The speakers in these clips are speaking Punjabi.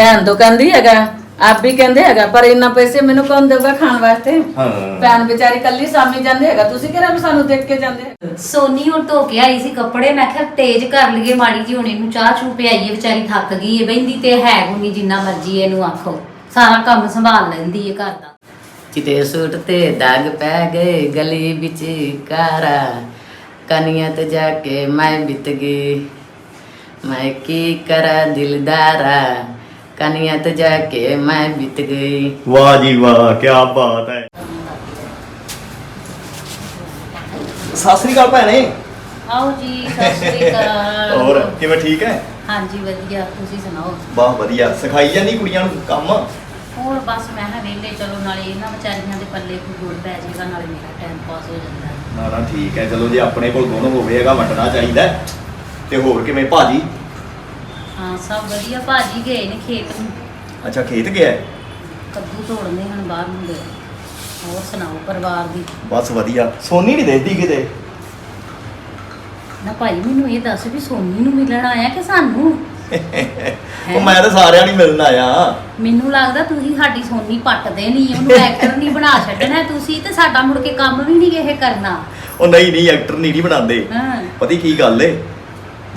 ਭੈਣ ਤੋਂ ਕਹਿੰਦੀ ਹੈਗਾ ਆਪ ਵੀ ਕਹਿੰਦੇ ਹੈਗਾ ਪਰ ਇੰਨਾ ਪੈਸੇ ਮੈਨੂੰ ਕੌਣ ਦੇਊਗਾ ਖਾਣ ਵਾਸਤੇ? ਹਾਂ। ਭੈਣ ਵਿਚਾਰੀ ਕੱਲੀ ਸਾਮੀ ਜਾਂਦੇ ਹੈਗਾ ਤੁਸੀਂ ਕਿਹੜਾ ਵੀ ਸਾਨੂੰ ਦੇਖ ਕੇ ਜਾਂਦੇ? ਹੈਗੇ? ਸੋਨੀ ਹੁਣ ਧੋ ਕੇ ਆਈ ਸੀ ਕੱਪੜੇ ਮੈਂ ਕਿਹਾ ਤੇਜ਼ ਕਰ ਲਈਏ ਮਾੜੀ ਜੀ ਹੁਣ ਇਹਨੂੰ ਚਾਹ ਚੂ ਪਿਆਈਏ ਵਿਚਾਰੀ ਥੱਕ ਗਈ ਏ ਬਹਿੰਦੀ ਤੇ ਹੈ ਗੁੰਨੀ ਜਿੰਨਾ ਮਰਜ਼ੀ ਇਹਨੂੰ ਆਖੋ। ਸਾਰਾ ਕੰਮ ਸੰਭਾਲ ਲੈਂਦੀ ਏ ਘਰ ਦਾ। ਚਿੱਟੇ ਸੂਟ ਤੇ ਦਾਗ ਪੈ ਗਏ ਗਲੀ ਵਿੱਚ ਕਾਰਾ ਕਨੀਆਂ ਤੇ ਜਾ ਕੇ ਮੈਂ ਬਿਤ ਗਈ। ਮੈਂ ਕੀ ਕਰਾਂ ਦਿਲਦਾਰਾ? ਕਨੀਆਂ ਤੇ ਜਾ ਕੇ ਮੈਂ ਬਿਤ ਗਈ। ਵਾਹ ਜੀ ਵਾਹ ਕੀ ਬਾਤ ਹੈ। ਸਤਿ ਸ੍ਰੀ ਅਕਾਲ ਭੈਣੇ। ਆਓ ਜੀ ਸਤਿ ਸ਼੍ਰੀ ਅਕਾਲ। ਹੋਰ ਕਿਵੇਂ ਠੀਕ ਹੈ? ਹਾਂਜੀ ਵਧੀਆ। ਤੁਸੀਂ ਸੁਣਾਓ? ਵਾਹ ਵਧੀਆ। ਸਿਖਾਈ ਜਾਂਦੀ ਕੁੜੀਆਂ ਨੂੰ ਕੰਮ? ਹੋਰ ਬਸ ਮੈਂ ਹਾਂ ਵਿਹਲੇ ਚਲੋ ਨਾਲੇ ਇਹਨਾਂ ਵਿਚਾਰੀਆਂ ਦੇ ਪੱਲੇ ਕੋਈ ਗੁੜ ਪੈ ਜਾਏਗਾ ਨਾਲੇ ਮੇਰਾ ਟਾਈਮ ਪਾਸ ਹੋ ਜਾਂਦਾ ਨਾ ਨਾ ਠੀਕ ਹੈ। ਚਲੋ ਜੇ ਆਪਣੇ ਕੋਲ ਗੁਣ ਹੋਵੇਗਾ ਵੰਡਣਾ ਚਾਹੀਦਾ ਹੈ। ਤੇ ਹੋਰ ਕਿਵੇਂ? ਭਾਜੀ? ਹਾਂ ਸਭ ਵਧੀਆ। ਭਾਜੀ ਗਏ ਨੇ ਖੇਤ ਨੂੰ। ਅੱਛਾ ਖੇਤ ਗਿਆ ਹੈ? ਕੱਦੂ ਤੋੜਨੇ ਹਨ ਬਾਹਰ ਨੂੰ ਗਏ ਹੋਰ ਸੁਣਾਓ ਪਰਿਵਾਰ ਦੀ? ਬਸ ਵਧੀਆ। ਸੋਨੀ ਨਹੀਂ ਦੇਖਦੀ ਕਿਤੇ? ਨਾ ਭਾਈ ਮੈਨੂੰ ਇਹ ਦੱਸ ਵੀ ਸੋਨੀ ਨੂੰ ਮਿਲਣ ਆਇਆ ਕਿ ਸਾਨੂੰ? ਉਹ ਮੈਂ ਤਾਂ ਸਾਰਿਆਂ ਨੂੰ ਮਿਲਣ ਆਇਆ। ਮੈਨੂੰ ਲੱਗਦਾ ਤੁਸੀਂ ਸਾਡੀ ਸੋਨੀ ਪੱਟਦੇ ਨਹੀਂ ਉਹਨੂੰ ਐਕਟਰ ਨਹੀਂ ਬਣਾ ਛੱਡਣਾ ਤੁਸੀਂ ਤੇ ਸਾਡਾ ਮੁੜ ਕੇ ਕੰਮ ਵੀ ਨਹੀਂ ਇਹ ਕਰਨਾ। ਉਹ ਨਹੀਂ ਨਹੀਂ ਐਕਟਰ ਨਹੀਂ ਨੀ ਬਣਾਉਂਦੇ। ਹਾਂ। ਪਤਾ ਕੀ ਗੱਲ ਏ?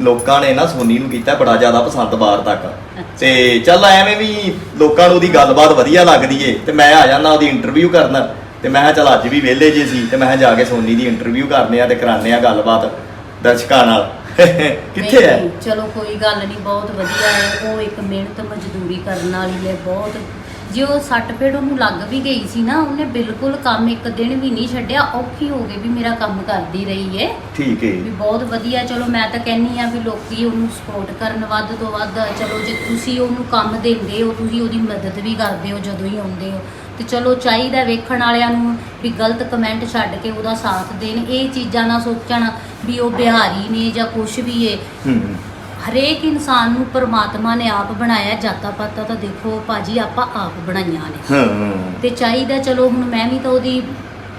ਲੋਕਾਂ ਨੇ ਨਾ ਸੋਨੀ ਨੂੰ ਕੀਤਾ ਬੜਾ ਜ਼ਿਆਦਾ ਪਸੰਦ ਬਾਹਰ ਤੱਕ। ਤੇ ਚੱਲ ਐਵੇਂ ਵੀ ਲੋਕਾਂ ਨੂੰ ਉਹਦੀ ਗੱਲਬਾਤ ਵਧੀਆ ਲੱਗਦੀ ਏ ਤੇ ਮੈਂ ਆ ਜਾਣਾ ਉਹਦੀ ਇੰਟਰਵਿਊ ਕਰਨ ਤੇ ਮੈਂ ਕਿਹਾ ਚੱਲ ਅੱਜ ਵੀ ਵਿਹਲੇ ਜੇ ਸੀ ਤੇ ਮੈਂ ਕਿਹਾ ਜਾ ਕੇ ਸੋਨੀ ਦੀ ਇੰਟਰਵਿਊ ਕਰਨੇ ਆ ਤੇ ਕਰਾਣੇ ਆ ਗੱਲਬਾਤ ਦਰਸ਼ਕਾਂ ਨਾਲ। ਕਿੱਥੇ ਹੈ ਨਹੀਂ, ਚਲੋ ਕੋਈ ਗੱਲ ਨਹੀਂ ਬਹੁਤ ਵਧੀਆ ਹੈ ਉਹ ਇੱਕ ਮਿਹਨਤ ਮਜ਼ਦੂਰੀ ਕਰਨ ਵਾਲੀ ਹੈ ਬਹੁਤ ਜੇ ਉਹ ਸੱਟ ਫੇੜ ਉਹਨੂੰ ਲੱਗ ਵੀ ਗਈ ਸੀ ਨਾ ਉਹਨੇ ਬਿਲਕੁਲ ਕੰਮ ਇੱਕ ਦਿਨ ਵੀ ਨਹੀਂ ਛੱਡਿਆ ਔਖੀ ਹੋ ਗਈ ਵੀ ਮੇਰਾ ਕੰਮ ਕਰਦੀ ਰਹੀ ਏ। ਠੀਕ ਏ। ਵੀ ਬਹੁਤ ਵਧੀਆ ਚਲੋ ਮੈਂ ਤਾਂ ਕਹਿੰਨੀ ਆ ਵੀ ਲੋਕੀ ਉਹਨੂੰ ਸਪੋਰਟ ਕਰਨ ਵੱਧ ਤੋਂ ਵੱਧ ਚਲੋ ਜੇ ਤੁਸੀਂ ਉਹਨੂੰ ਕੰਮ ਦਿੰਦੇ ਹੋ ਤੁਸੀਂ ਉਹਦੀ ਮਦਦ ਵੀ ਕਰਦੇ ਹੋ ਜਦੋਂ ਹੀ ਆਉਂਦੇ ਹੋ। ਤੇ ਚਲੋ ਚਾਹੀਦਾ ਵੇਖਣ ਵਾਲਿਆਂ ਨੂੰ ਵੀ ਗਲਤ ਕਮੈਂਟ ਛੱਡ ਕੇ ਉਹਦਾ ਸਾਥ ਦੇਣ ਇਹ ਚੀਜ਼ਾਂ ਨਾ ਸੋਚਣ ਵੀ ਉਹ ਬਿਹਾਰੀ ਨੇ ਜਾਂ ਕੁਝ ਵੀ ਏ। ਹੂੰ। ਹਰੇਕ ਇਨਸਾਨ ਨੂੰ ਪਰਮਾਤਮਾ ਨੇ ਆਪ ਬਣਾਇਆ ਜਾਤਾਂ ਪਾਤਾਂ ਤਾਂ ਦੇਖੋ ਭਾਜੀ ਆਪਾਂ ਆਪ ਬਣਾਈਆਂ ਨੇ। ਹਾਂ ਤੇ ਚਾਹੀਦਾ ਚਲੋ ਹੁਣ ਮੈਂ ਵੀ ਤਾਂ ਉਹਦੀ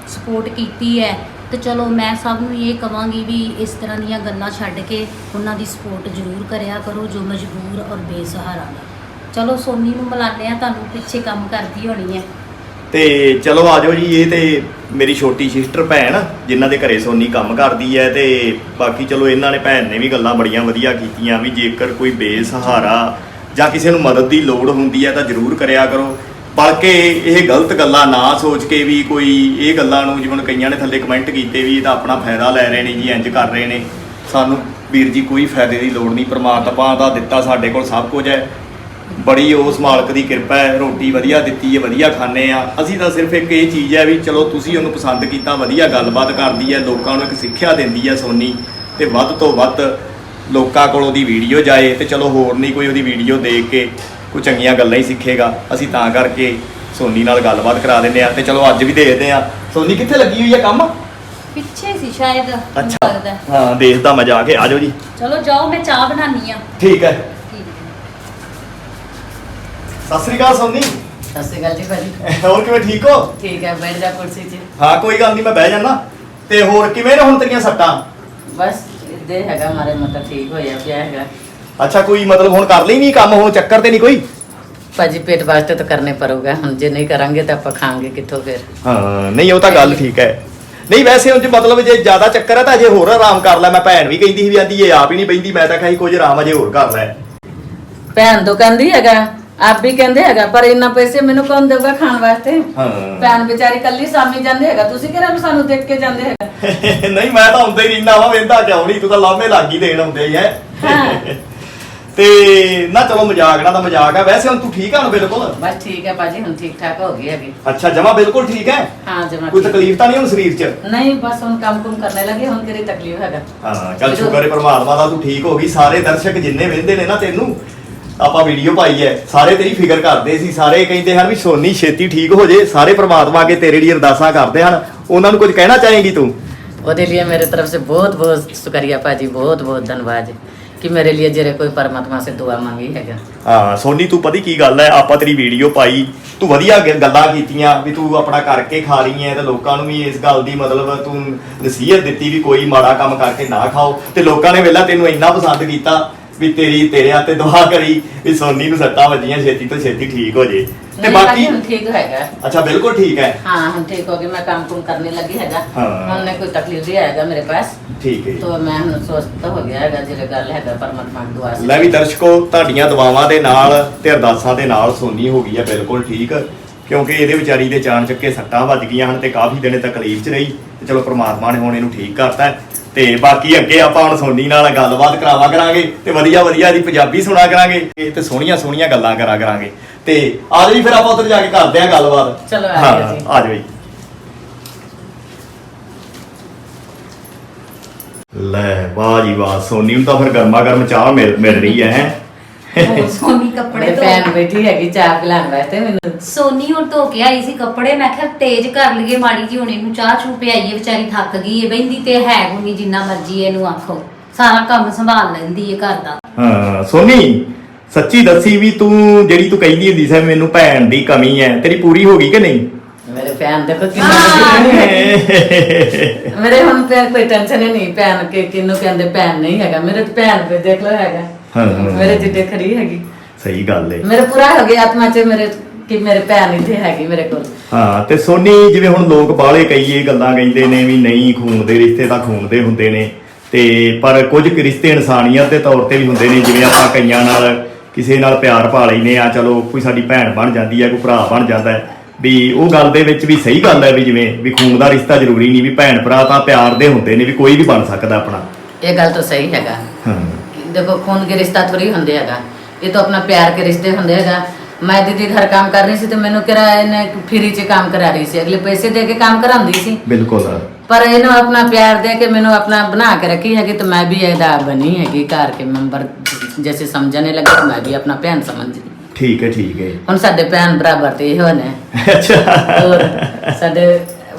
ਸਪੋਰਟ ਕੀਤੀ ਹੈ ਤੇ ਚਲੋ ਮੈਂ ਸਭ ਨੂੰ ਇਹ ਕਵਾਂਗੀ ਵੀ ਇਸ ਤਰ੍ਹਾਂ ਦੀਆਂ ਗੱਲਾਂ ਛੱਡ ਕੇ ਉਹਨਾਂ ਦੀ ਸਪੋਰਟ ਜ਼ਰੂਰ ਕਰਿਆ ਕਰੋ ਜੋ ਮਜਬੂਰ ਔਰ ਬੇਸਹਾਰਾ ਨੇ। ਚਲੋ ਸੋਨੀ ਨੂੰ ਮਿਲਾਨੇ ਆ ਤੁਹਾਨੂੰ ਪਿੱਛੇ ਕੰਮ ਕਰਦੀ ਹੋਣੀ ਹੈ। ਤੇ ਚਲੋ ਆਜੋ ਜੀ, ਇਹ ਤੇ ਮੇਰੀ ਛੋਟੀ ਸਿਸਟਰ ਭੈਣ, ਜਿਨ੍ਹਾਂ ਦੇ ਘਰੇ ਸੋਨੀ ਕੰਮ ਕਰਦੀ ਹੈ ਤੇ ਬਾਕੀ ਚਲੋ ਇਹਨਾਂ ਨੇ ਭੈਣ ਨੇ ਵੀ ਗੱਲਾਂ ਬੜੀਆਂ ਵਧੀਆ ਕੀਤੀਆਂ ਵੀ ਜੇਕਰ ਕੋਈ ਬੇਸਹਾਰਾ ਜਾਂ ਕਿਸੇ ਨੂੰ ਮਦਦ ਦੀ ਲੋੜ ਹੁੰਦੀ ਹੈ ਤਾਂ ਜ਼ਰੂਰ ਕਰਿਆ ਕਰੋ। ਬਲਕਿ ਇਹ ਗਲਤ ਗੱਲਾਂ ਨਾ ਸੋਚ ਕੇ ਵੀ ਕੋਈ ਇਹ ਗੱਲਾਂ ਨੂੰ ਜਿਵੇਂ ਕਈਆਂ ਨੇ ਥੱਲੇ ਕਮੈਂਟ ਕੀਤੇ ਵੀ ਇਹ ਤਾਂ ਆਪਣਾ ਫਾਇਦਾ ਲੈ ਰਹੇ ਨੇ ਜੀ ਇੰਜ ਕਰ ਰਹੇ ਨੇ। ਸਾਨੂੰ ਵੀਰ ਜੀ ਕੋਈ ਫਾਇਦੇ ਦੀ ਲੋੜ ਨਹੀਂ, ਪ੍ਰਮਾਤਮਾ ਦਾ ਦਿੱਤਾ ਸਾਡੇ ਕੋਲ ਸਭ ਕੁਝ ਹੈ। ਬੜੀ ਉਸ ਮਾਲਕ ਦੀ ਕਿਰਪਾ ਹੈ ਰੋਟੀ ਵਧੀਆ ਦਿੱਤੀ ਹੈ ਵਧੀਆ ਖਾਣੇ ਆ ਅਸੀਂ ਤਾਂ ਸਿਰਫ ਇੱਕ ਇਹ ਚੀਜ਼ ਹੈ ਵੀ ਚਲੋ ਤੁਸੀਂ ਉਹਨੂੰ ਪਸੰਦ ਕੀਤਾ ਵਧੀਆ ਗੱਲਬਾਤ ਕਰਦੀ ਹੈ ਲੋਕਾਂ ਨੂੰ ਇੱਕ ਸਿੱਖਿਆ ਦਿੰਦੀ ਹੈ ਸੋਨੀ ਤੇ ਵੱਧ ਤੋਂ ਵੱਧ ਲੋਕਾਂ ਕੋਲ ਉਹਦੀ ਵੀਡੀਓ ਜਾਏ ਤੇ ਚਲੋ ਹੋਰ ਨਹੀਂ ਕੋਈ ਉਹਦੀ ਵੀਡੀਓ ਦੇਖ ਕੇ ਕੋਈ ਚੰਗੀਆਂ ਗੱਲਾਂ ਹੀ ਸਿੱਖੇਗਾ। ਅਸੀਂ ਤਾਂ ਕਰਕੇ ਸੋਨੀ ਨਾਲ ਗੱਲਬਾਤ ਕਰਾ ਦਿੰਦੇ ਆ ਤੇ ਚਲੋ ਅੱਜ ਵੀ ਦੇਖਦੇ ਆ ਸੋਨੀ ਕਿੱਥੇ ਲੱਗੀ ਹੋਈ ਹੈ ਕੰਮ? ਪਿੱਛੇ ਸੀ ਸ਼ਾਇਦ ਅੱਛਾ। ਲੱਗਦਾ। ਹਾਂ ਦੇਖਦਾ ਮੈਂ ਜਾ ਕੇ ਆਜੋ ਜੀ। ਚਲੋ ਜਾਓ ਮੈਂ ਚਾਹ ਬਣਾਉਣੀ ਆ ਠੀਕ ਹੈ। ਸਤਿ ਸ੍ਰੀ ਅਕਾਲ ਸੋਨੀ। ਸਤਿ ਸ਼੍ਰੀ ਅਕਾਲ ਜੀ ਭਾਜੀ। ਹੋਰ ਕਿਵੇਂ ਠੀਕ ਹੋ? ਠੀਕ ਹੈ ਬੈਠ ਜਾ ਕੁਰਸੀ 'ਚ। ਹਾਂ ਕੋਈ ਗੱਲ ਨਹੀਂ ਮੈਂ ਬਹਿ ਜਾਣਾ ਤੇ ਹੋਰ ਕਿਵੇਂ ਨੇ ਹੁਣ ਤੇਰੀਆਂ ਸੱਟਾਂ? ਬਸ ਦੇ ਹੈਗਾ ਮਾਰੇ ਮਤਲਬ ਠੀਕ ਹੋਇਆ ਪਿਆ ਹੈਗਾ। ਅੱਛਾ ਕੋਈ ਮਤਲਬ ਹੁਣ ਕਰ ਲਈ ਨਹੀਂ ਕੰਮ ਹੁਣ ਚੱਕਰ ਤੇ ਨਹੀਂ ਕੋਈ? ਭਾਜੀ ਪੇਟ ਵਾਸਤੇ ਤਾਂ ਕਰਨੇ ਪੜੂਗਾ ਹੁਣ ਜੇ ਨਹੀਂ ਕਰਾਂਗੇ ਤਾਂ ਆਪਾਂ ਖਾਵਾਂਗੇ ਕਿੱਥੋਂ ਫਿਰ। ਹਾਂ ਨਹੀਂ ਉਹ ਤਾਂ ਗੱਲ ਠੀਕ ਹੈ। ਨਹੀਂ ਵੈਸੇ ਉਂਝ ਮਤਲਬ ਜੇ ਜ਼ਿਆਦਾ ਚੱਕਰ ਹੈ ਤਾਂ ਅਜੇ ਹੋਰ ਆਰਾਮ ਕਰ ਲੈ ਮੈਂ ਭੈਣ ਵੀ ਕਹਿੰਦੀ ਸੀ ਵੀ ਆਂਦੀ ਇਹ ਆਪ ਹੀ ਨਹੀਂ ਬੈਂਦੀ ਮੈਂ ਤਾਂ ਕਹੀ ਕੁਝ ਆਰਾਮ ਅਜੇ ਹੋਰ ਕਰ ਲੈ। ਭੈਣ ਤੋਂ ਕਹਿੰਦੀ ਹੈਗਾ ਆਪ ਵੀ ਕਹਿੰਦੇ ਹੈਗਾ ਪਰ ਇੰਨਾ ਪੈਸੇ ਮੈਨੂੰ ਕੌਣ ਦੇਊਗਾ ਖਾਣ ਵਾਸਤੇ? ਹਾਂ। ਭੈਣ ਵਿਚਾਰੀ ਕੱਲੀ ਸਾਮੀ ਜਾਂਦੇ ਹੈਗਾ ਤੁਸੀਂ ਕਿਹੜਾ ਵੀ ਸਾਨੂੰ ਦੇਖ ਕੇ ਜਾਂਦੇ ਹੈਗਾ? ਨਹੀਂ ਮੈਂ ਤਾਂ ਹੁੰਦਾ ਹੀ ਰਹਿੰਦਾ ਵਾ ਵੇਂਦਾ ਕਿਉਂ ਨਹੀਂ ਤੂੰ ਤਾਂ ਲਾਮੇ ਲੱਗੀ ਦੇਣ ਆਉਂਦੇ ਹੀ ਹੈ। ਹਾਂ। ਤੇ ਨਾ ਚਲੋ ਮਜ਼ਾਕ ਨਾ ਤਾਂ ਮਜ਼ਾਕ ਹੈ ਵੈਸੇ ਹੁਣ ਤੂੰ ਠੀਕ ਆ ਹੁਣ ਬਿਲਕੁਲ? ਬਸ ਠੀਕ ਹੈ ਭਾਜੀ ਹੁਣ ਠੀਕ ਠਾਕ ਹੋ ਗਈ ਹੈਗੀ। ਅੱਛਾ ਜਮਾ ਬਿਲਕੁਲ ਠੀਕ ਹੈ? ਹਾਂ ਜਮਾ ਕੋਈ ਤਕਲੀਫ ਤਾਂ ਨਹੀਂ ਹੁਣ ਸਰੀਰ 'ਚ? ਨਹੀਂ ਬਸ ਹੁਣ ਕੰਮ ਕੁਮ ਕਰਨੇ ਲੱਗੇ ਹੁਣ ਤੇਰੀ ਤਕਲੀਫ ਹੈਗਾ? ਹਾਂ ਚੱਲ ਸ਼ੁਕਰ ਹੈ ਪ੍ਰਮਾਤਮਾ ਦਾ ਤੂੰ ਠੀਕ ਹੋ ਗਈ ਸਾਰੇ ਦਰਸ਼ਕ ਜਿੰਨੇ ਵਹਿੰਦੇ ਨੇ ਨਾ ਤੈਨੂੰ ਆਪਾਂ ਵੀਡੀਓ ਪਾਈ ਹੈ। ਸਾਰੇ ਤੇਰੀ ਫਿਕਰ ਕਰਦੇ ਸੀ। ਸਾਰੇ ਕਹਿੰਦੇ ਹਨ ਵੀ ਸੋਨੀ ਛੇਤੀ ਠੀਕ ਹੋ ਜੇ। ਸਾਰੇ ਪ੍ਰਮਾਤਮਾ ਅੱਗੇ ਤੇਰੇ ਲਈ ਅਰਦਾਸਾਂ ਕਰਦੇ ਹਨ। ਉਹਨਾਂ ਨੂੰ ਕੁਝ ਕਹਿਣਾ ਚਾਹੇਂਗੀ ਤੂੰ? ਉਹਦੇ ਲਈ ਮੇਰੇ ਤਰਫ ਸੇ ਬਹੁਤ ਬਹੁਤ ਸ਼ੁਕਰੀਆ ਭਾਜੀ। ਬਹੁਤ ਬਹੁਤ ਧੰਨਵਾਦ ਕਿ ਮੇਰੇ ਲਈ ਜਿਹੜੇ ਕੋਈ ਪਰਮਾਤਮਾ ਸੇ ਦੁਆ ਮੰਗੀ ਹੈਗਾ। ਹਾਂ ਸੋਨੀ ਤੂੰ ਪਤੀ ਕੀ ਗੱਲ ਹੈ? ਆਪਾਂ ਤੇਰੀ ਵੀਡੀਓ ਪਾਈ। ਤੂੰ ਵਧੀਆ ਗੱਲਾਂ ਕੀਤੀਆਂ ਵੀ ਤੂੰ ਆਪਣਾ ਕਰਕੇ ਖਾ ਰਹੀ ਹੈ ਤੇ ਲੋਕਾਂ ਨੂੰ ਵੀ ਇਸ ਗੱਲ ਦੀ ਮਤਲਬ ਤੂੰ ਨਸੀਹਤ ਦਿੱਤੀ ਵੀ ਕੋਈ ਮਾੜਾ ਕੰਮ ਕਰਕੇ ਨਾ ਖਾਓ। ਤੇ ਲੋਕਾਂ ਨੇ ਵੇਲਾ ਤੈਨੂੰ ਇੰਨਾ ਪਸੰਦ ਕੀਤਾ। ਵੀ ਤੇਰੀ ਤੇਰੇ ਹੱਥੇ ਦੁਆ ਕਰੀ ਵੀ ਸੋਨੀ ਨੂੰ ਸੱਟਾਂ ਵੱਜੀਆਂ ਛੇਤੀ ਤੋਂ ਛੇਤੀ ਠੀਕ ਹੋ ਜੇ ਤੇ ਨਹੀਂ ਬਾਕੀ ਬਾਕੀ ਹੁਣ ਠੀਕ ਹੈਗਾ ਅੱਛਾ ਬਿਲਕੁਲ ਠੀਕ ਹੈ हाँ हम ठीक हो गए मैं काम कुम करने लगी हैगा हाँ। हमने कोई तकलीफ नहीं आएगा मेरे पास ਠੀਕ ਹੈ ਜੀ। तो मैं हम स्वस्थ हो गया हैगा ਜਿਹੜੇ ਗੱਲ ਹੈਗਾ ਪਰਮਾਤਮਾ ਦੀ ਦੁਆ ਲੈ ਵੀ ਦਰਸ਼ਕੋ ਤੁਹਾਡੀਆਂ ਦੁਆਵਾਂ ਦੇ ਨਾਲ ਤੇ ਅਰਦਾਸਾਂ ਦੇ ਨਾਲ ਸੋਨੀ ਹੋ ਗਈ ਹੈ ਬਿਲਕੁਲ ਠੀਕ ਕਿਉਂਕਿ ਇਹਦੇ ਵਿਚਾਰੀ ਦੇ ਚਾਣ ਚੱਕੇ ਸੱਟਾਂ ਵੱਜ ਗਈਆਂ ਹਨ ਤੇ ਕਾਫੀ ਦਿਨੇ ਤਕਲੀਫ 'ਚ ਰਹੀ ਤੇ ਚਲੋ ਪ੍ਰਮਾਤਮਾ ਨੇ ਹੁਣ ਇਹਨੂੰ ਠੀਕ ਕਰਤਾ ਹੈ। ਤੇ ਬਾਕੀ ਅੱਗੇ ਆਪਾਂ ਹੁਣ ਸੋਨੀ ਨਾਲ ਗੱਲਬਾਤ ਕਰਾਵਾ ਕਰਾਂਗੇ ਤੇ ਵਧੀਆ ਵਧੀਆ ਦੀ ਪੰਜਾਬੀ ਸੁਣਾ ਕਰਾਂਗੇ ਤੇ ਸੋਹਣੀਆਂ ਸੋਹਣੀਆਂ ਗੱਲਾਂ ਕਰਾ ਕਰਾਂਗੇ ਤੇ ਆ ਜਾਓ ਜੀ ਫਿਰ ਆਪਾਂ ਉੱਧਰ ਜਾ ਕੇ ਕਰਦੇ ਹਾਂ ਗੱਲਬਾਤ ਚਲੋ ਆ ਜਾਓ ਜੀ। ਆ ਜਾਓ ਜੀ ਲੈ ਵਾਹ ਜੀ ਵਾਹ ਸੋਨੀ ਨੂੰ ਤਾਂ ਫਿਰ ਗਰਮਾ ਗਰਮ ਚਾਹ ਮਿਲ ਮਿਲ ਰਹੀ ਹੈ ਹੈਂ। ਸੋਨੀ ਕੱਪੜੇ ਮੇਰੇ ਧੋ ਭੈਣ ਬੈਠੀ ਹੈਗੀ ਚਾਹ ਪਿਲਾਉਣ ਵਾਸਤੇ ਮੈਨੂੰ। ਸੋਨੀ ਹੁਣ ਧੋ ਕੇ ਆਈ ਸੀ ਕੱਪੜੇ ਮੈਂ ਕਿਹਾ ਤੇਜ਼ ਕਰ ਲਈਏ ਮਾੜੀ ਜੀ ਹੁਣ ਇਹਨੂੰ ਚਾਹ ਚੂ ਪਿਆਈਏ ਵਿਚਾਰੀ ਥੱਕ ਗਈ ਏ ਬੈਂਦੀ ਤੇ ਹੈ ਗੁਣੀ ਜਿੰਨਾ ਮਰਜ਼ੀ ਇਹਨੂੰ ਆਖੋ। ਸਾਰਾ ਕੰਮ ਸੰਭਾਲ ਲੈਂਦੀ ਏ ਘਰ ਦਾ। ਹਾਂ ਸੋਨੀ ਸੱਚੀ ਦੱਸੀ ਵੀ ਤੂੰ ਜਿਹੜੀ ਤੂੰ ਕਹਿੰਦੀ ਹੁੰਦੀ ਸੀ ਮੈਨੂੰ ਭੈਣ ਦੀ ਕਮੀ ਹੈ ਤੇਰੀ ਪੂਰੀ ਹੋ ਗਈ ਕਿ ਨਹੀਂ? ਮੇਰੇ ਭੈਣ ਦੇਖੋ ਕਿੰਨਾ ਮੇਰੇ ਹੁਣ ਤੇ ਕੋਈ ਟੈਨਸ਼ਨ ਹੀ ਨਹੀਂ ਭੈਣ ਕੇ ਕਿੰਨੂੰ ਕਹਿੰਦੇ ਭੈਣ ਨਹੀਂ ਹੈਗਾ ਮੇਰੇ ਤੇ ਭੈਣ ਤੇ ਦੇਖ ਲੋ ਹੈਗਾ। ਹਾਂ, ਹਾਂ। ਮੇਰੇ ਜਿੱਡੇ ਖੜੀ ਹੈਗੀ। ਸਹੀ ਗੱਲ ਏ। ਮੇਰੇ ਪੂਰਾ ਹੋ ਗਿਆ ਆਤਮਾ ਚ ਮੇਰੇ ਕਿ ਮੇਰੇ ਭੈਣ ਇੱਥੇ ਹੈਗੀ ਮੇਰੇ ਕੋਲ। ਹਾਂ ਤੇ ਸੋਨੀ ਜਿਵੇਂ ਹੁਣ ਲੋਕ ਬਾਹਲੇ ਕਈਏ ਗੱਲਾਂ ਕਹਿੰਦੇ ਨੇ ਵੀ ਨਹੀਂ ਖੂਨ ਦੇ ਰਿਸ਼ਤੇ ਤਾਂ ਖੂਨ ਦੇ ਹੁੰਦੇ ਨੇ। ਤੇ ਪਰ ਕੁਝ ਕੁ ਰਿਸ਼ਤੇ ਇਨਸਾਨੀਅਤ ਦੇ ਤੌਰ ਤੇ ਵੀ ਹੁੰਦੇ ਨੇ ਜਿਵੇਂ ਆਪਾਂ ਕਈਆਂ ਨਾਲ ਕਿਸੇ ਨਾਲ ਪਿਆਰ ਪਾ ਲੈਨੇ ਆ ਚਲੋ ਕੋਈ ਸਾਡੀ ਭੈਣ ਬਣ ਜਾਂਦੀ ਹੈ ਕੋਈ ਭਰਾ ਬਣ ਜਾਂਦਾ ਹੈ। ਵੀ ਉਹ ਗੱਲ ਦੇ ਵਿੱਚ ਵੀ ਸਹੀ ਗੱਲ ਹੈ ਵੀ ਜਿਵੇਂ ਵੀ ਖੂਨ ਦਾ ਰਿਸ਼ਤਾ ਜ਼ਰੂਰੀ ਨਹੀਂ ਵੀ ਭੈਣ ਭਰਾ ਤਾਂ ਪਿਆਰ ਦੇ ਹੁੰਦੇ ਨੇ ਵੀ ਕੋਈ ਵੀ ਬਣ ਸਕਦਾ ਆਪਣਾ। ਇਹ ਗੱਲ ਤਾਂ ਸਹੀ ਹੈਗਾ। ਹਾਂ। ਦੇਖੋ ਖੂਨ ਦੇ ਰਿਸ਼ਤਾ ਥੋੜੀ ਹੁੰਦੇ ਹੈਗਾ। ਇਹ ਤਾਂ ਆਪਣਾ ਪਿਆਰ ਕੇ ਰਿਸ਼ਤੇ ਹੁੰਦੇ ਹੈਗਾ। ਮੈਂ ਦੀਦੀ ਘਰ ਕੰਮ ਕਰ ਰਹੀ ਸੀ ਤੇ ਮੈਨੂੰ ਕਿਹਾ ਇਹਨੇ ਫ੍ਰੀ 'ਚ ਕੰਮ ਕਰਾ ਰਹੀ ਸੀ। ਅਗਲੇ ਪੈਸੇ ਦੇ ਕੇ ਕੰਮ ਕਰਾਉਂਦੀ ਸੀ। ਬਿਲਕੁਲ ਪਰ ਇਹਨੂੰ ਆਪਣਾ ਪਿਆਰ ਦੇ ਕੇ ਮੈਨੂੰ ਆਪਣਾ ਬਣਾ ਕੇ ਰੱਖੀ ਹੈਗੀ ਤੇ ਮੈਂ ਵੀ ਇਹਦਾ ਬਣੀ ਹੈਗੀ ਘਰ ਕੇ ਮੈਂਬਰ। ਜੈਸੇ ਸਮਝਣੇ ਲੱਗੇ ਮੈਂ ਵੀ ਆਪਣਾ ਭੈਣ ਸਮਝੀ ਠੀਕ ਹੈ ਠੀਕ ਹੈ। ਹੁਣ ਸਾਡੇ ਭੈਣ ਬਰਾਬਰ ਤੇ ਇਹੋ ਨੇ। ਅੱਛਾ। ਹੋਰ ਸਾਡੇ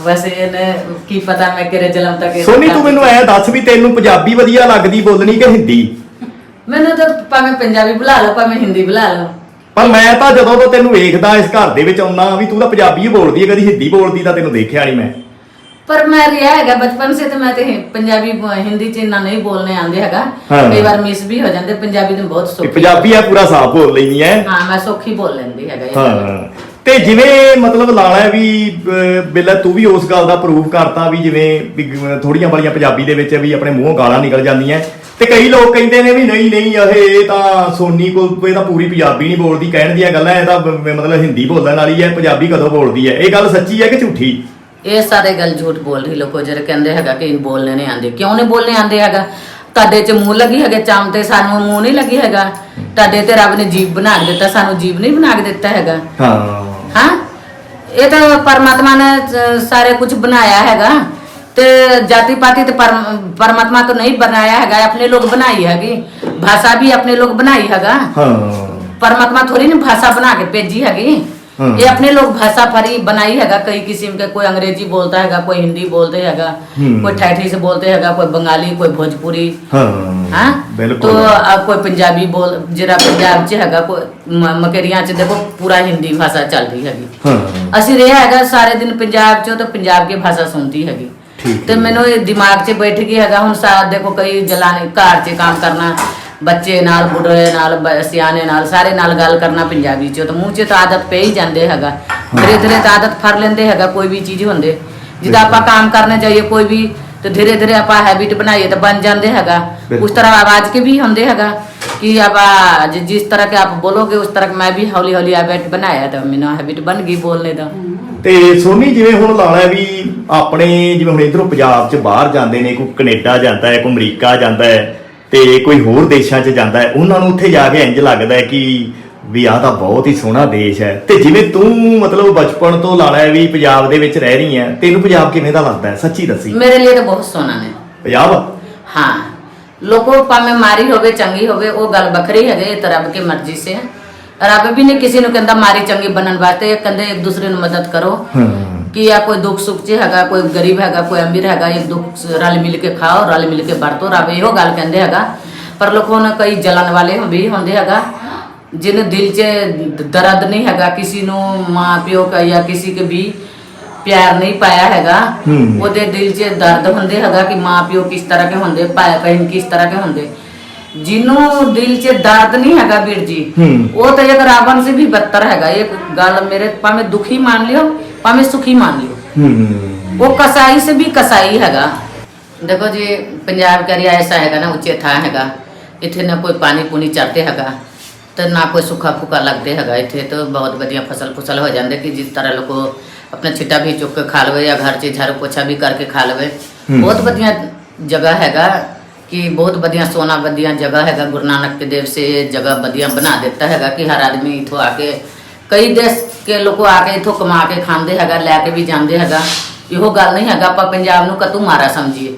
ਵੈਸੇ ਇਹਨੇ ਕੀ ਪਤਾ ਮੈਂ ਕਿਰੇ ਜਲਮ ਤੱਕ ਸੋਨੀ ਤੂੰ ਮੈਨੂੰ ਐ ਦੱਸ ਵੀ ਤੈਨੂੰ ਪੰਜਾਬੀ ਵਧੀਆ ਲੱਗਦੀ ਬੋਲਣੀ ਕਿ ਹਿੰਦੀ? ਮੈਨੂੰ ਤਾਂ ਭਾਵੇਂ ਪੰਜਾਬੀ ਬੁਲਾ ਲਓ ਭਾਵੇਂ ਹਿੰਦੀ ਬੁਲਾ ਲਓ। ਪਰ ਮੈਂ ਤਾਂ ਜਦੋਂ ਤੋਂ ਤੈਨੂੰ ਵੇਖਦਾ ਇਸ ਘਰ ਦੇ ਵਿੱਚ ਆਉਣਾ ਵੀ ਤੂੰ ਤਾਂ ਪੰਜਾਬੀ ਹੀ ਬੋਲਦੀ ਹੈ ਕਦੀ ਹਿੰਦੀ ਬੋਲਦੀ ਤਾਂ ਤੈਨੂੰ ਦੇਖਿਆ ਨਹੀਂ ਮੈਂ। ਪਰ ਮੈਂ ਰਿਹਾ ਹੈਗਾ ਬਚਪਨ ਸੇ ਤੇ ਮੈਂ ਤੇ ਹਿ- ਪੰਜਾਬੀ ਬ- ਹਿੰਦੀ ਚ ਇੰਨਾ ਨਹੀਂ ਬੋਲਨੇ ਆਂਦੇ ਹੈਗਾ। ਹਾਂ। ਕਈ ਵਾਰ ਮਿਸ ਵੀ ਹੋ ਜਾਂਦੇ ਪੰਜਾਬੀ ਤਾਂ ਬਹੁਤ ਤੇ ਸੌਖੀ। ਪੰਜਾਬੀ ਆ ਪੂਰਾ ਸਾਫ਼ ਬੋਲ ਲੈਣੀ ਹੈ ਹਾਂ ਮੈਂ ਸੌਖੀ ਬੋਲ ਲੈਂਦੀ ਹੈਗਾ ਇਹ ਗੱਲ। ਹਾਂ। ਤੇ ਜਿਵੇਂ ਮਤਲਬ ਲਾਲਾ ਵੀ ਅਹ, ਬਿੱਲਾ ਤੂੰ ਵੀ ਉਸ ਗੱਲ ਦਾ ਪ੍ਰੂਫ ਕਰਤਾ ਵੀ ਜਿਵੇਂ ਥੋੜੀਆਂ ਬੜੀਆਂ ਪੰਜਾਬੀ ਦੇ ਵਿੱਚ ਵੀ ਆਪਣੇ ਮੂੰਹੋਂ ਗਾਲਾਂ ਨਿਕਲ ਜਾਂਦੀਆਂ। ਤੇ ਕਈ ਲੋਕ ਕਹਿੰਦੇ ਨੇ ਵੀ ਨਹੀਂ ਨਹੀਂ ਇਹ ਇਹ ਤਾਂ ਸੋਨੀ ਕੋਲ ਇਹ ਤਾਂ ਪੂਰੀ ਪੰਜਾਬੀ ਨਹੀਂ ਬੋਲਦੀ ਕਹਿਣ ਦੀਆਂ ਗੱਲਾਂ ਇਹ ਤਾਂ ਬ- ਮਤਲਬ ਹਿੰਦੀ ਬੋਲਣ ਵਾਲੀ ਹੈ ਪੰਜਾਬੀ ਕਦੋਂ ਬੋਲਦੀ ਹੈ? ਇਹ ਗੱਲ ਸੱਚੀ ਹੈ ਕਿ ਝੂਠੀ? ਇਹ ਸਾਰੇ ਗੱਲ ਝੂਠ ਬੋਲ ਰਹੀ ਲੋਕੋ ਜਿਹੜੇ ਕਹਿੰਦੇ ਹੈਗਾ ਕਿ ਇਹ ਬੋਲਨੇ ਨਹੀਂ ਆਂਦੇ ਕਿਉਂ ਨਹੀਂ ਬੋਲਨੇ ਆਂਦੇ ਹੈਗਾ? ਤੁਹਾਡੇ ਚ ਮੂੰਹ ਲੱਗੀ ਹੈਗੇ ਚੰਮ ਤੇ ਸਾਨੂੰ ਮੂੰਹ ਨਹੀਂ ਲੱਗੀ ਹੈਗਾ। ਤੁਹਾਡੇ ਤੇ ਰੱਬ ਨੇ ਜੀਭ ਬਣਾ ਕੇ ਦਿੱਤਾ ਸਾਨੂੰ ਜੀਭ ਨਹੀਂ ਬਣਾ ਕੇ ਦਿੱਤਾ ਹੈਗਾ। ਹਾਂ। ਹਾਂ? ਇਹ ਤਾਂ ਪਰਮਾਤਮਾ ਨੇ ਸਾਰੇ ਕੁਝ ਬਣਾਇਆ ਹੈਗਾ। तो जाति पाति तो परमात्मा को नहीं बनाया है अपने लोग बनाई हैगी। भाषा भी अपने लोग बनाई है हाँ। परमात्मा थोड़ी ना भाषा बना के भेजी है। हाँ। ये अपने लोग भाषा फरी बनाई है कई किस्म के कोई अंग्रेज़ी बोलता है कोई हिंदी बोलते है हम्म। कोई ठेठी से बोलते है कोई बंगाली कोई भोजपुरी। हाँ, हाँ? तो कोई पंजाबी बोल जरा पंजाब च है कोई मकेरिया च देखो पूरा हिंदी भाषा चल रही है। हाँ। असि रे है सारे दिन पंजाब चो तो पंजाब की भाषा सुनती हैगी। ਠੀਕ ਤੇ ਮੈਨੂੰ ਇਹ ਦਿਮਾਗ 'ਚ ਬੈਠ ਗਿਆ ਹੈਗਾ ਹੁਣ ਸਾਰਾ ਦੇਖੋ ਕਈ ਜਲਾਣੇ ਘਰ 'ਚ ਕੰਮ ਕਰਨਾ ਬੱਚੇ ਨਾਲ ਬੁੱਢੇ ਨਾਲ ਬ- ਸਿਆਣੇ ਨਾਲ ਸਾਰੇ ਨਾਲ ਗੱਲ ਕਰਨਾ ਪੰਜਾਬੀ 'ਚ ਤਾਂ ਮੂੰਹ 'ਚ ਤਾਂ ਆਦਤ ਪੈ ਹੀ ਜਾਂਦੇ ਹੈਗਾ। ਧੀਰੇ ਧੀਰੇ ਤਾਂ ਆਦਤ ਫੜ ਲੈਂਦੇ ਹੈਗਾ ਕੋਈ ਵੀ ਚੀਜ਼ ਹੁੰਦੇ। ਜਿੱਦਾਂ ਆਪਾਂ ਕੰਮ ਕਰਨੇ ਚਾਹੀਏ ਕੋਈ ਵੀ ਤੇ ਧੀਰੇ ਧੀਰੇ ਆਪਾਂ ਹੈਬਿਟ ਬਣਾਈਏ ਤਾਂ ਬਣ ਜਾਂਦੇ ਹੈਗਾ। ਉਸ ਬਿਲਕੁਲ। ਤਰ੍ਹਾਂ ਆਵਾਜ਼ ਕੇ ਵੀ ਹੁੰਦੇ ਹੈਗਾ ਕਿ ਆਪਾਂ ਜਿਸ ਤਰ੍ਹਾਂ ਕੇ ਆਪ ਬੋਲੋਗੇ ਉਸ ਤਰ੍ਹਾਂ ਮੈਂ ਵੀ ਹੌਲੀ ਹੌਲੀ ਹੈਬਿਟ ਬਣਾਇਆ ਤਾਂ ਮੈਨੂੰ ਹੈਬਿਟ ਬਣ ਗਈ ਬੋਲਨੇ ਦਾ। ਤੇ ਸੋਨੀ ਜਿਵੇਂ ਹੁਣ ਲਾਲਾ ਵੀ ਆਪਣੇ ਜਿਵੇਂ ਹੁਣ ਇਧਰੋਂ ਪੰਜਾਬ 'ਚ ਬਾਹਰ ਜਾਂਦੇ ਨੇ ਕੋਈ ਕੈਨੇਡਾ ਜਾਂਦਾ ਹੈ ਕੋਈ ਅਮਰੀਕਾ ਜਾਂਦਾ ਹੈ ਤੇ ਕੋਈ ਹੋਰ ਦੇਸ਼ਾਂ 'ਚ ਜਾਂਦਾ ਹੈ ਉਹਨਾਂ ਨੂੰ ਉੱਥੇ ਜਾ ਕੇ ਇੰਜ ਲੱਗਦਾ ਹੈ ਕਿ ਵੀ ਆਹ ਤਾਂ ਬਹੁਤ ਹੀ ਸੋਹਣਾ ਦੇਸ਼ ਹੈ ਤੇ ਜਿਵੇਂ ਤੂੰ ਮਤਲਬ ਬਚਪਨ ਤੋਂ ਲਾਲਾ ਵੀ ਪੰਜਾਬ ਦੇ ਵਿੱਚ ਰਹਿ ਰਹੀ ਹੈ ਤੈਨੂੰ ਪੰਜਾਬ ਕਿਵੇਂ ਦਾ ਲੱਗਦਾ ਹੈ ਸੱਚੀ ਦੱਸੀ मेरे लिए तो बहुत सोना ने ਪੰਜਾਬ हाँ लोगों ਭਾਵੇਂ ਮਾਰੀ ਹੋਵੇ ਚੰਗੀ ਹੋਵੇ ਉਹ ਗੱਲ ਵੱਖਰੀ ਹੈਗੇ ਇਹ ਤਾਂ ਰੱਬ ਦੀ ਮਰਜ਼ੀ ਸੇ ਹੈ ਰੱਬ ਵੀ ਨਹੀਂ ਕਿਸੇ ਨੂੰ ਕਹਿੰਦਾ ਮਾਰੀ ਚੰਗੀ ਬਣਨ ਵਾਸਤੇ ਇਹ ਕਹਿੰਦੇ ਇੱਕ ਦੂਸਰੇ ਨੂੰ ਮਦਦ ਕਰੋ। ਹਾਂ। ਕਿ ਆ ਕੋਈ ਦੁੱਖ ਸੁੱਖ 'ਚ ਹੈਗਾ ਕੋਈ ਗਰੀਬ ਹੈਗਾ ਕੋਈ ਅਮੀਰ ਹੈਗਾ ਇੱਕ ਦੁੱਖ ਰਲ ਮਿਲ ਕੇ ਖਾਓ ਰਲ ਮਿਲ ਕੇ ਵਰਤੋ। ਰੱਬ ਇਹੋ ਗੱਲ ਕਹਿੰਦੇ ਹੈਗਾ। ਪਰ ਲੋਕਾਂ ਨੂੰ ਕਈ ਜਲਨ ਵਾਲੇ ਵੀ ਹੁੰਦੇ ਹੈਗਾ ਜਿਹਨੇ ਦਿਲ 'ਚ ਦਰਦ ਨਹੀਂ ਹੈਗਾ ਕਿਸੇ ਨੂੰ ਮਾਂ ਪਿਓ ਕਾ ਜਾਂ ਕਿਸੇ ਕੇ ਵੀ ਪਿਆਰ ਨਹੀਂ ਪਾਇਆ ਹੈਗਾ ਹੂੰ। ਉਹਦੇ ਦਿਲ 'ਚ ਦਰਦ ਹੁੰਦੇ ਹੈਗਾ ਕਿ ਮਾਂ ਪਿਓ ਕਿਸ ਤਰ੍ਹਾਂ ਕੇ ਹੁੰਦੇ ਭਾਈ ਬਹਿਨ ਕਿਸ ਤਰ੍ਹਾਂ ਕੇ ਹੁੰਦੇ। ਜਿਹਨੂੰ ਦਿਲ 'ਚ ਦਰਦ ਨਹੀਂ ਹੈਗਾ ਵੀਰ ਜੀ ਹੂੰ। ਉਹ ਤਾਂ ਇੱਕ ਰਾਵਣ ਸੇ ਵੀ ਬੱਤਰ ਹੈਗਾ ਇਹ ਗੱਲ ਮੇਰੇ ਭਾਵੇਂ ਦੁਖੀ ਮੰਨ ਲਿਓ ਭਾਵੇਂ ਸੁਖੀ ਮੰਨ ਲਿਓ ਹੂੰ ਉਹ ਕਸਾਈ ਸੇ ਵੀ ਕਸਾਈ ਹੈਗਾ ਦੇਖੋ ਜੀ ਪੰਜਾਬ ਕਰਿਆ ਐਸਾ ਹੈਗਾ ਨਾ ਉੱਚੇ ਥਾਂ ਹੈਗਾ ਇੱਥੇ ਨਾ ਕੋਈ ਪਾਣੀ ਪੂਣੀ ਚੜਦੇ ਹੈਗਾ ਤੇ ਨਾ ਕੋਈ ਸੁੱਖਾ ਫੁੱਕਾ ਲੱਗਦੇ ਹੈਗਾ ਇੱਥੇ ਤਾਂ ਬਹੁਤ ਵਧੀਆ ਫਸਲ ਫੁਸਲ ਹੋ ਜਾਂਦੇ ਕਿ ਜਿਸ ਤਰ੍ਹਾਂ ਲੋਕੋ ਆਪਣਾ ਛਿੱਟਾ ਵੀ ਚੁੱਕ ਕੇ ਖਾ ਲਵੇ ਜਾਂ ਘਰ 'ਚ ਝਾੜੂ ਪੋਛਾ ਵੀ ਕਰਕੇ ਖਾ ਲਵੇ ਹੂੰ। ਬਹੁਤ ਵਧੀਆ ਜਗ੍ਹਾ ਹੈਗਾ ਕਿ ਬਹੁਤ ਵਧੀਆ ਸੋਨਾ ਵਧੀਆ ਜਗ੍ਹਾ ਹੈਗਾ ਗੁਰੂ ਨਾਨਕ ਦੇ ਦੇਵ ਸੇ ਇਹ ਜਗ੍ਹਾ ਵਧੀਆ ਬਣਾ ਦਿੱਤਾ ਹੈਗਾ ਕਿ ਹਰ ਆਦਮੀ ਇਥੋਂ ਆ ਕੇ ਕਈ ਦੇਸ਼ ਕੇ ਲੋਕੋ ਆ ਕੇ ਇਥੋਂ ਕਮਾ ਕੇ ਖਾਂਦੇ ਹੈਗਾ ਲੈ ਕੇ ਵੀ ਜਾਂਦੇ ਹੈਗਾ ਇਹੋ ਗੱਲ ਨਹੀਂ ਹੈਗਾ ਆਪਾਂ ਪੰਜਾਬ ਨੂੰ ਕਤੂ ਮਾਰਾ ਸਮਝੀਏ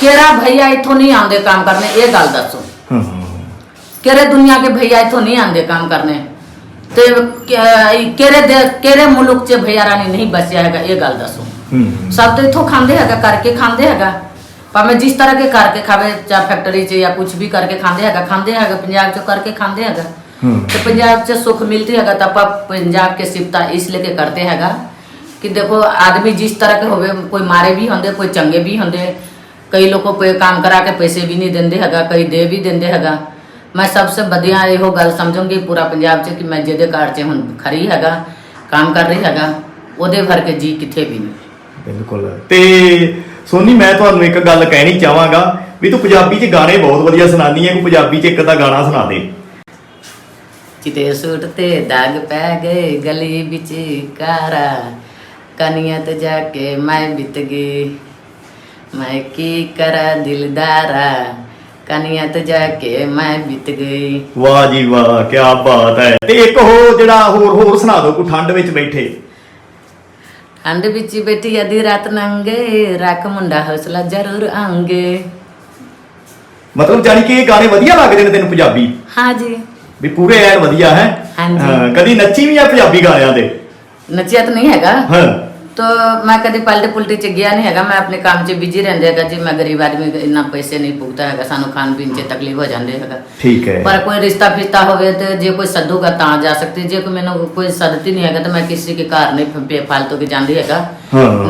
ਕਿਹੜਾ ਭਈਆ ਇਥੋਂ ਨਹੀਂ ਆਉਂਦੇ ਕੰਮ ਕਰਨੇ ਇਹ ਗੱਲ ਦੱਸੋ ਹਾਂ ਕਿਹੜੇ ਦੁਨੀਆ ਕੇ ਭਈਆ ਇਥੋਂ ਨਹੀਂ ਆਉਂਦੇ ਕੰਮ ਕਰਨੇ ਤੇ ਕਿ- ਕਿਹੜੇ ਦੇ- ਕਿਹੜੇ ਮੁਲਕ 'ਚ ਭਈਆ ਰਾਣੀ ਨਹੀਂ ਬਸਿਆ ਹੈਗਾ ਇਹ ਗੱਲ ਦੱਸੋ ਹੂੰ ਸਭ ਤੋਂ ਇਥੋਂ ਖਾਂਦੇ ਹੈਗਾ ਕਰਕੇ ਖਾਂਦੇ ਹੈਗਾ ਭਾਵੇਂ ਜਿਸ ਤਰ੍ਹਾਂ ਕੇ ਕਰਕੇ ਖਾਵੇ ਜਾਂ ਫੈਕਟਰੀ 'ਚ ਜਾਂ ਕੁਝ ਵੀ ਕਰਕੇ ਖਾਂਦੇ ਹੈਗਾ ਖਾਂਦੇ ਹੈਗਾ ਪੰਜਾਬ 'ਚ ਕਰਕੇ ਖਾਂਦੇ ਹੈਗਾ। ਹੂੰ। ਤੇ ਪੰਜਾਬ 'ਚ ਸੁੱਖ ਮਿਲती ਹੈਗਾ ਤਾਂ ਆਪਾਂ ਪੰਜਾਬ ਕੇ ਸਿਫਤਾ ਇਸ ਲਈ ਕੇ ਕਰਦੇ ਹੈਗਾ ਕਿ ਦੇਖੋ ਆਦਮੀ ਜਿਸ ਤਰ੍ਹਾਂ ਕੇ ਹੋਵੇ ਕੋਈ ਮਾਰੇ ਵੀ ਹੁੰਦੇ ਕੋਈ ਚੰਗੇ ਵੀ ਹੁੰਦੇ ਕਈ ਲੋਕੋ ਕੋਈ ਕੰਮ ਕਰਾ ਕੇ ਪੈਸੇ ਵੀ ਨਹੀਂ ਦਿੰਦੇ ਹੈਗਾ ਕਈ ਦੇ ਵੀ ਦਿੰਦੇ ਹੈਗਾ। ਮੈਂ ਸਭ ਤੋਂ ਵਧੀਆ ਇਹੋ ਗੱਲ ਸਮਝੂੰਗੀ ਪੂਰਾ ਪੰਜਾਬ 'ਚ ਕਿ ਮੈਂ ਜਿਹਦੇ ਘਰ 'ਚ ਹੁਣ ਖੜੀ ਹੈਗਾ ਕੰਮ ਕਰ ਰਹੀ ਹੈਗਾ ਉਹਦੇ ਵਰ ਕੇ ਜੀ ਕਿੱਥੇ ਵੀ ਨਹੀਂ। ਬਿਲਕੁਲ। ਤੇ ਸੋਨੀ ਮੈਂ ਤੁਹਾਨੂੰ ਇੱਕ ਗੱਲ ਕਹਿਣੀ ਚਾਹਾਂਗਾ ਵੀ ਤੂੰ ਪੰਜਾਬੀ 'ਚ ਗਾਣੇ ਬਹੁਤ ਵਧੀਆ ਸੁਣਾਉਂਦੀ ਹੈ ਕੋਈ ਪੰਜਾਬੀ 'ਚ ਇੱਕ ਦਾ ਗਾਣਾ ਸੁਣਾ ਦੇ। ਚਿੱਟੇ ਸੂਟ ਤੇ ਦਾਗ ਪੈ ਗਏ ਗਲੀ ਵਿੱਚ ਕਾਰਾ ਕਨੀਆਂ ਤੇ ਜਾ ਕੇ ਮੈਂ ਬਿਤ ਗਈ। ਮੈਂ ਕੀ ਕਰਾਂ ਦਿਲਦਾਰਾ ਕਨੀਆਂ ਤੇ ਜਾ ਕੇ ਮੈਂ ਬਿਤ ਗਈ। ਵਾਹ ਜੀ ਵਾਹ ਕੀ ਬਾਤ ਹੈ ਤੇ ਇੱਕ ਹੋਰ ਜਿਹੜਾ ਹੋਰ ਹੋਰ ਸੁਣਾ ਦਿਓ ਕੋਈ ਠੰਡ ਵਿੱਚ ਬੈਠੇ। ਠੰਡ ਵਿੱਚ ਬੈਠੀ ਅੱਧੀ ਰਾਤ ਨੰਗੇ ਰੱਖ ਮੁੰਡਾ ਹੌਸਲਾ ਜ਼ਰੂਰ ਆਉਂਗੇ ਮਤਲਬ ਜਾਨੀ ਕਿ ਇਹ ਗਾਣੇ ਵਧੀਆ ਲੱਗਦੇ ਨੇ ਤੈਨੂੰ ਪੰਜਾਬੀ? ਹਾਂ ਜੀ। ਵੀ ਪੂਰੇ ਐਨ ਵਧੀਆ ਹੈ। ਹਾਂਜੀ। ਕਦੀ ਨੱਚੀ ਵੀ ਆ ਪੰਜਾਬੀ ਗਾਣਿਆਂ ਤੇ ਨੱਚਿਆ ਤਾਂ ਨਹੀਂ ਹੈਗਾ। ਹਾਂ। तो मैं कभी पलटे पुलटी च गया नहीं हैगा मैं अपने काम 'ਚ ਬਿਜ਼ੀ ਰਹਿੰਦੇ ਹੈਗਾ ਜੀ ਮੈਂ ਗਰੀਬ ਆਦਮੀ ਇੰਨਾ ਪੈਸੇ ਨਹੀਂ ਪੁੱਗਦਾ ਹੈਗਾ ਸਾਨੂੰ ਖਾਣ ਪੀਣ 'ਚ ਤਕਲੀਫ ਹੋ ਜਾਂਦੀ ਹੈਗਾ। ਠੀਕ ਹੈ। ਪਰ ਕੋਈ ਰਿਸ਼ਤਾ ਫਿਸ਼ਤਾ ਹੋਵੇ ਤੇ ਜੇ ਕੋਈ ਸੱਦੂਗਾ ਤਾਂ ਜਾ ਸਕਦੀ ਜੇ ਕੋਈ ਮੈਨੂੰ ਕੋਈ ਸੱਦਤੀ ਨਹੀਂ ਹੈਗਾ ਤਾਂ ਮੈਂ ਕਿਸੇ ਕੇ ਘਰ ਨਹੀਂ ਬੇਫਾਲਤੂ ਕੇ ਜਾਂਦੀ ਹੈਗਾ।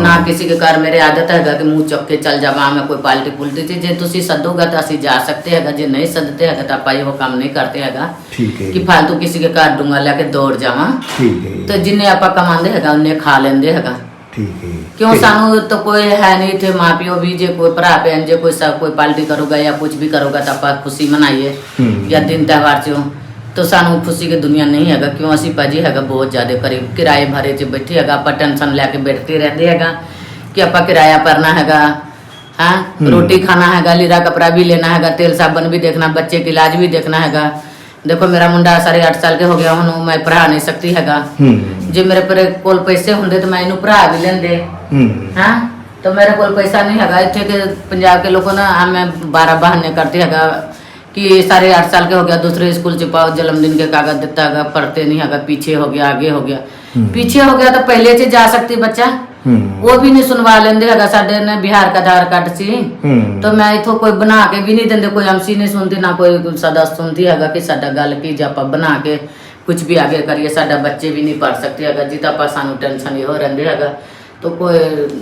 ਨਾ ਕਿਸੇ ਕੇ ਘਰ ਮੇਰੇ ਆਦਤ ਹੈਗਾ ਕਿ ਮੂੰਹ ਚੁੱਕ ਕੇ ਚੱਲ ਜਾਵਾਂ ਮੈਂ ਕੋਈ ਪਾਲਟੀ ਪੁਲਟੀ ਤੇ ਜੇ ਤੁਸੀਂ ਸੱਦੋਗਾ ਤਾਂ ਅਸੀਂ ਜਾ ਸਕਤੇ ਹੈਗਾ ਜੇ ਨਹੀਂ ਸੱਦਤੇ ਹੈਗਾ ਤਾਂ ਆਪਾਂ ਇਹੋ ਕੰਮ ਨਹੀਂ ਕਰਤੇ ਹੈਗਾ। ਠੀਕ ਹੈ। ਕਿ ਫालतू ਕਿਸੇ ਕੇ ਘਰ ਡੂੰਗਾ ਲੈ ਕੇ ਦੌੜ ਜਾਵਾਂ। ਠੀਕ ਹੈ। ਤੇ ਜਿੰਨੇ ਆਪਾਂ ਕਮਾਉਂਦੇ ਹੈਗਾ ਉਹਨੇ ਖਾ ਲੈਂਦੇ ਹੈਗਾ। क्यों सामू तो कोई है नहीं थे माँ पियो भी जे कोई भरा भैन जे कोई सब कोई पार्टी करोगा या कुछ भी करोगा तो आप खुशी मनाइए या दिन त्योहार चो तो सानू खुशी की दुनिया नहीं है क्यों? असी भाजी है बहुत ज़्यादा करीब किराए भरे च बैठी है आप टेंशन लैके बैठते रहते है कि आप किराया भरना है? हाँ रोटी खाना है लीरा कपड़ा भी लेना है तेल साबन भी देखना बच्चे के इलाज भी देखना है देखो मेरा मुंडा साढ़े आठ साल के हो गया हूँ मैं पढ़ा नहीं सकती हैगा ਹੂੰ ਜੇ ਮੇਰੇ ਪਰ ਕੋਲ ਪੈਸੇ ਹੁੰਦੇ ਤਾਂ ਮੈਂ ਇਹਨੂੰ ਪੜ੍ਹਾ ਵੀ ਲੈਂਦੇ ਹੂੰ हाँ तो मेरे को पैसा नहीं हैगा इतने के पंजाब के लोगों ना हमें बारह बहाने करते हैगा कि साढ़े आठ साल के हो गया दूसरे स्कूल च पाओ जन्मदिन के कागज देता हैगा पढ़ते नहीं हैगा पीछे हो गया आगे हो गया हम्म। पीछे हो गया तो पहले से जा सकती बच्चा ਹੂੰ वो भी नहीं सुनवा लेंदे हैगा साडे ने बिहार का आधार कार्ड सी ਹੂੰ तो मैं इथों कोई बना के भी नहीं देंदे कोई एमसी नहीं सुनती ना कोई सदस्य सुनती हैगा कि साडा गल की जे ਆਪਾਂ ਬਣਾ ਕੇ ਕੁਝ ਵੀ ਆਗੇ ਕਰੀਏ ਸਾਡਾ ਬੱਚੇ ਵੀ ਨਹੀਂ ਪੜ ਸਕਦੇ ਹੈਗਾ ਜਿੱਦਾਂ ਆਪਾਂ ਸਾਨੂੰ ਟੈਨਸ਼ਨ ਇਹੋ ਰਹਿੰਦੇ ਹੈਗਾ ਤਾਂ ਕੋਈ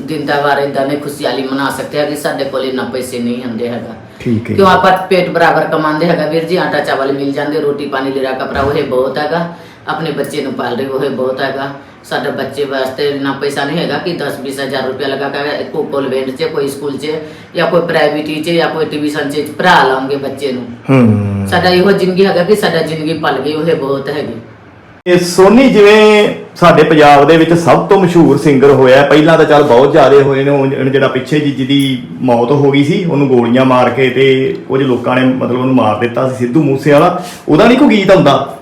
ਦਿਨ ਤਿਉਹਾਰ ਇਦਾਂ ਨਹੀਂ ਖੁਸ਼ਹਾਲੀ ਮਨਾ ਸਕਦੇ ਹੈਗੇ ਸਾਡੇ ਕੋਲ ਇੰਨਾ ਪੈਸੇ ਨਹੀਂ ਹੁੰਦੇ ਹੈਗਾ ਠੀਕ ਹੈ ਕਿਉਂ ਆਪਾਂ ਪੇਟ ਬਰਾਬਰ ਕਮਾਉਂਦੇ ਹੈਗਾ ਵੀਰ ਜੀ ਆਟਾ ਚਾਵਲ ਮਿਲ ਜਾਂਦੇ ਰੋਟੀ ਪਾਣੀ ਲੀਰਾ ਕਪੜਾ ਉਹ ਬਹੁਤ ਹੈਗਾ ਆਪਣੇ ਬੱਚੇ ਨੂੰ ਪਾਲ ਰਹੇ ਉਹ ਬਹੁਤ ਹੈਗਾ ਸਾਡੇ ਬੱਚੇ ਵਾਸਤੇ ਇੰਨਾ ਪੈਸਾ ਨਹੀਂ ਹੈਗਾ ਕਿ 10 20 ਹਜ਼ਾਰ ਰੁਪਇਆ ਲਗਾ ਕੇ ਕੋਈ ਕਨਵੈਂਟ 'ਚ ਕੋਈ ਸਕੂਲ 'ਚ ਜਾਂ ਕੋਈ ਪ੍ਰਾਈਵੇਟ 'ਚ ਜਾਂ ਕੋਈ ਟਿਊਸ਼ਨ 'ਚ ਪੜ੍ਹਾ ਲਾਉਂਗੇ ਬੱਚੇ ਨੂੰ। ਹੂੰ। ਸਾਡਾ ਇਹੋ ਜ਼ਿੰਦਗੀ ਹੈਗਾ ਕਿ ਸਾਡਾ ਜ਼ਿੰਦਗੀ ਪਲ ਗਈ ਉਹ ਬਹੁਤ ਹੈਗੀ। ਇਹ ਸੋਨੀ ਜਿਵੇਂ ਸਾਡੇ ਪੰਜਾਬ ਦੇ ਵਿੱਚ ਸਭ ਤੋਂ ਮਸ਼ਹੂਰ ਸਿੰਗਰ ਹੋਇਆ ਪਹਿਲਾਂ ਤਾਂ ਚੱਲ ਬਹੁਤ ਜ਼ਿਆਦੇ ਹੋਏ ਨੇ ਜਿਹੜਾ ਪਿੱਛੇ ਜੀ ਜਿਹਦੀ ਮੌਤ ਹੋ ਗਈ ਸੀ ਉਹਨੂੰ ਗੋਲੀਆਂ ਮਾਰ ਕੇ ਤੇ ਕੁਝ ਲੋਕਾਂ ਨੇ ਮਤਲਬ ਉਹਨੂੰ ਮਾਰ ਦਿੱਤਾ ਸੀ ਸਿੱਧੂ ਮੂਸੇ ਵਾਲਾ ਉਹਦਾ ਨਹੀਂ ਕੋਈ ਗੀਤ ਆਉਂਦਾ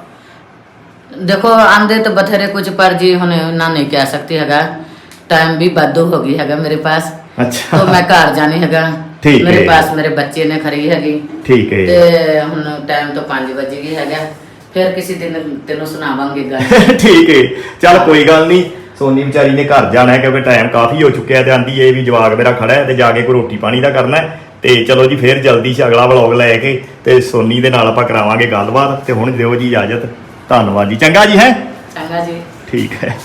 देखो आंदे तो बथेरे कुछ पर जी होने ना नहीं कह सकती हैगा टाइम भी बद्दू हो गई हैगा मेरे पास ਅੱਛਾ तो मैं घर जाने हैगा ठीक मेरे है। पास मेरे बच्चे ने खड़ी हैगी ਠੀਕ ਹੈ ਤੇ ਹੁਣ ਟਾਈਮ ਤੋਂ 5 ਵਜੇ ਗਈ ਹੈਗਾ ਫਿਰ ਕਿਸੇ ਦਿਨ ਤੈਨੂੰ ਸੁਣਾਵਾਂਗੇ ਗੱਲ ਠੀਕ ਹੈ ਚੱਲ ਕੋਈ ਗੱਲ ਨਹੀਂ ਸੋਨੀ ਵਿਚਾਰੀ ਨੇ ਘਰ ਜਾਣਾ ਹੈ ਕਿਉਂਕਿ ਟਾਈਮ ਕਾਫੀ ਹੋ ਚੁੱਕਿਆ ਤੇ ਆਂਦੀ ਏ ਵੀ ਜਵਾਕ ਮੇਰਾ ਖੜਾ ਹੈ ਤੇ ਜਾ ਕੇ ਕੋਈ ਰੋਟੀ ਪਾਣੀ ਦਾ ਕਰਨਾ ਹੈ ਤੇ ਚਲੋ ਜੀ ਫੇਰ ਜਲਦੀ ਚ ਅਗਲਾ ਵਲੌਗ ਲੈ ਕੇ ਤੇ ਸੋਨੀ ਦੇ ਨਾਲ ਆਪਾਂ ਕਰਾਵਾਂਗੇ ਗੱਲਬਾਤ ਤੇ ਹੁਣ ਦਿਓ ਜੀ ਇਜਾਜ਼ਤ ਧੰਨਵਾਦ ਜੀ। ਚੰਗਾ ਜੀ ਹੈ? ਚੰਗਾ ਜੀ। ਠੀਕ ਹੈ।